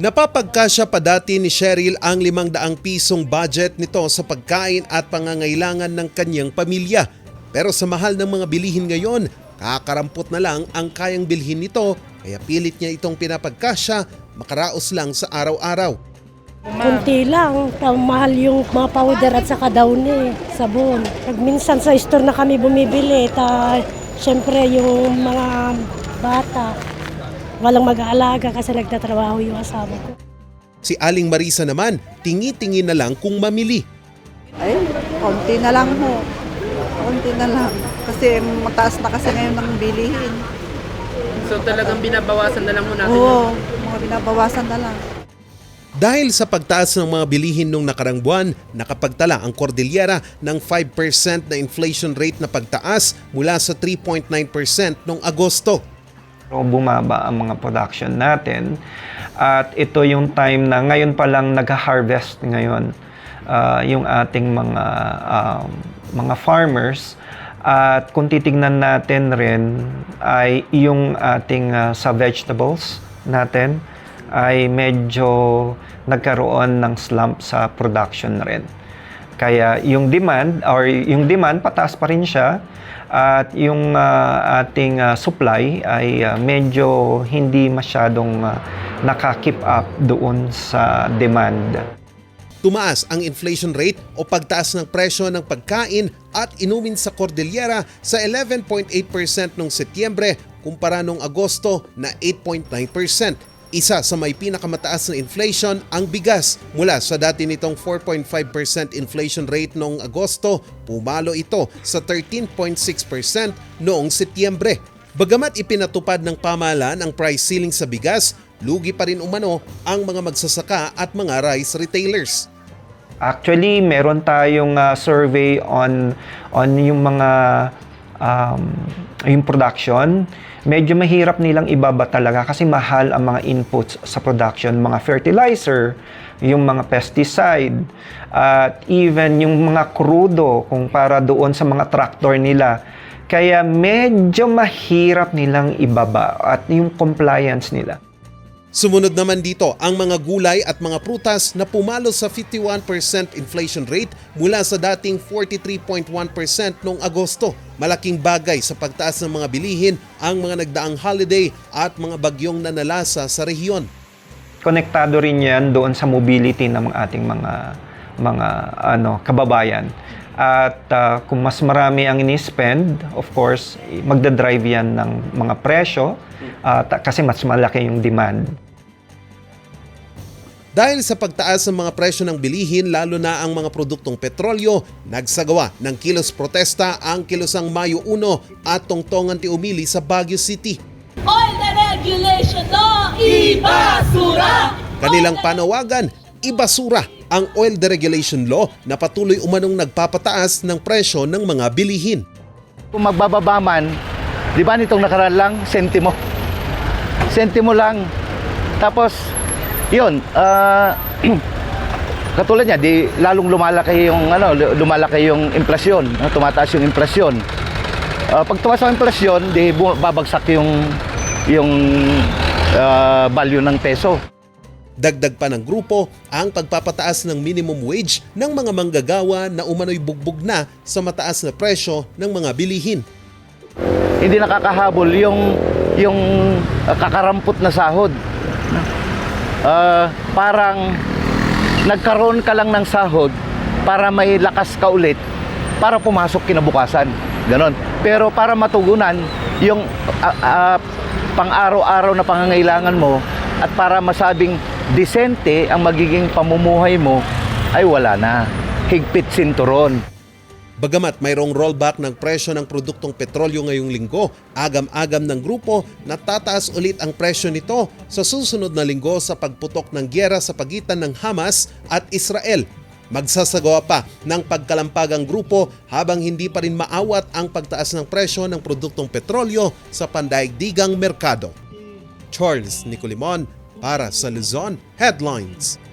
Napapagkasya pa dati ni Cheryl ang 500 pisong budget nito sa pagkain at pangangailangan ng kanyang pamilya. Pero sa mahal ng mga bilihin ngayon, kakarampot na lang ang kayang bilhin nito kaya pilit niya itong pinapagkasya makaraos lang sa araw-araw. Kunti lang, mahal yung mga powder at saka daon eh, sabon. Pag minsan sa store na kami bumibili, ta, syempre yung mga bata, walang mag-aalaga kasi nagtatrabaho yung asawa ko. Si Aling Marisa naman, tingi-tingi na lang kung mamili. Ay, konti na lang ho. Konti na lang. Kasi mataas na kasi ngayon ng bilihin. So talagang binabawasan na lang mo natin. Oo, mga binabawasan na lang. Dahil sa pagtaas ng mga bilihin nung nakarang buwan, nakapagtala ang Cordillera ng 5% na inflation rate na pagtaas mula sa 3.9% noong Agosto. O bumaba ang mga production natin. At ito yung time na ngayon pa lang nag-harvest ngayon ah, yung ating mga um, mga farmers. At kung titingnan natin rin ay yung ating ah, sa vegetables natin ay medyo nagkaroon ng slump sa production rin. Kaya yung demand or yung demand pataas pa rin siya at yung ah, ating ah, supply ay ah, medyo hindi masyadong uh, nakakip up doon sa demand. Tumaas ang inflation rate o pagtaas ng presyo ng pagkain at inumin sa Cordillera sa 11.8% noong Setyembre kumpara noong Agosto na 8.9%. Isa sa may pinakamataas na inflation ang bigas. Mula sa dati nitong 4.5% inflation rate noong Agosto, pumalo ito sa 13.6% noong Setyembre. Bagamat ipinatupad ng pamahalaan ang price ceiling sa bigas, lugi pa rin umano ang mga magsasaka at mga rice retailers. Actually, meron tayong ah, survey on on yung mga um, yung production. Medyo mahirap nilang ibaba talaga kasi mahal ang mga inputs sa production, mga fertilizer, yung mga pesticide, at even yung mga krudo kung para doon sa mga tractor nila. Kaya medyo mahirap nilang ibaba at yung compliance nila. Sumunod naman dito ang mga gulay at mga prutas na pumalo sa 51% inflation rate mula sa dating 43.1% noong Agosto. Malaking bagay sa pagtaas ng mga bilihin ang mga nagdaang holiday at mga bagyong nanalasa sa rehiyon. konektado rin yan doon sa mobility ng mga ating mga mga ano kababayan. At ah, kung mas marami ang ini-spend, of course, magda-drive yan ng mga presyo ta- kasi mas malaki yung demand. Dahil sa pagtaas ng mga presyo ng bilihin lalo na ang mga produktong petrolyo, nagsagawa ng kilos protesta ang kilosang Mayo 1 at tongtongan tiumili sa Baguio City. All the regulation law, ibasura! Kanilang panawagan, ibasura ang oil deregulation law na patuloy umanong nagpapataas ng presyo ng mga bilihin. Kung magbababa man, di ba nitong nakaraan lang, sentimo. Sentimo lang. Tapos, yun, ah, katulad niya, di lalong lumalaki yung, ano, lumalaki yung inflasyon, tumataas yung inflasyon. Ah, pag tumaas ang inflasyon, di babagsak yung, yung ah, value ng peso. Dagdag pa ng grupo ang pagpapataas ng minimum wage ng mga manggagawa na umano'y bugbog na sa mataas na presyo ng mga bilihin. hindi nakakahabol yung yung uh, kakarampot na sahod. Ah, parang nagkaroon ka lang ng sahod para may lakas ka ulit para pumasok kinabukasan. Ganon. Pero para matugunan yung ah, ah, pang-araw-araw na pangangailangan mo at para masabing disente ang magiging pamumuhay mo ay wala na. Higpit sinturon. Bagamat mayroong rollback ng presyo ng produktong petrolyo ngayong linggo, agam-agam ng grupo na tataas ulit ang presyo nito sa susunod na linggo sa pagputok ng gyera sa pagitan ng Hamas at Israel. Magsasagawa pa ng pagkalampagang grupo habang hindi pa rin maawat ang pagtaas ng presyo ng produktong petrolyo sa pandaigdigang merkado. Charles Nicolimon para sa Luzon Headlines.